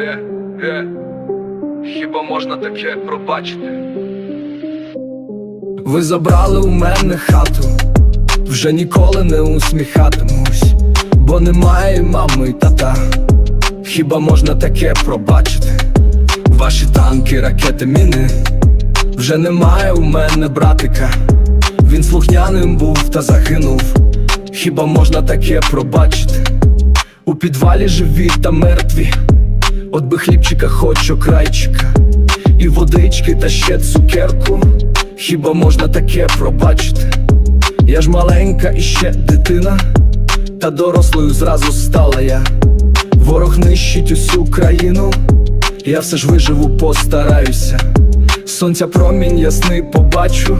Е, е, хіба можна таке пробачити? Ви забрали у мене хату, вже ніколи не усміхатимусь, бо немає мами й тата. Хіба можна таке пробачити? Ваші танки, ракети, міни. Вже немає у мене братика. Він слухняним був та загинув. Хіба можна таке пробачити? У підвалі живі та мертві. От би хлібчика хочу крайчика, і водички та ще цукерку. Хіба можна таке пробачити? Я ж маленька і ще дитина, та дорослою зразу стала я. Ворог нищить усю країну, я все ж виживу, постараюся. Сонця промінь ясний побачу,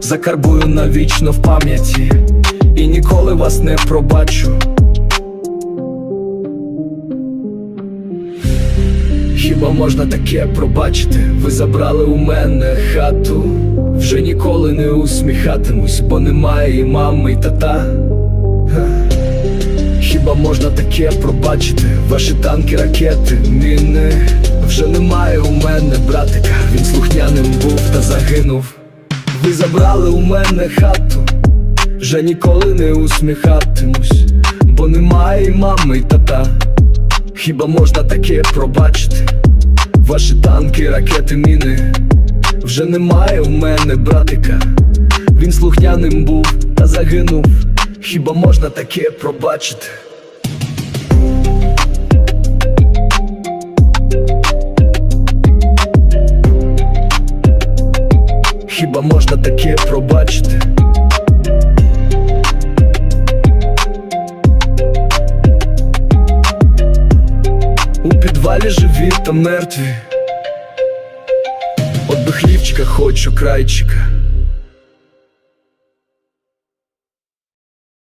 закарбую навічно в пам'яті, і ніколи вас не пробачу. Хіба можна таке пробачити? Ви забрали у мене хату, вже ніколи не усміхатимусь, бо немає і мами, і тата. Хіба можна таке пробачити? Ваші танки, ракети, міни Вже немає у мене братика, він слухняним був та загинув. Ви забрали у мене хату, вже ніколи не усміхатимусь, бо немає і мами, і тата. Хіба можна таке пробачити? Ваші танки, ракети, міни Вже немає у мене братика, він слухняним був та загинув. Хіба можна таке пробачити? Хіба можна таке пробачити? Підвалі живі та мертві. От би хлівчика хочу крайчика,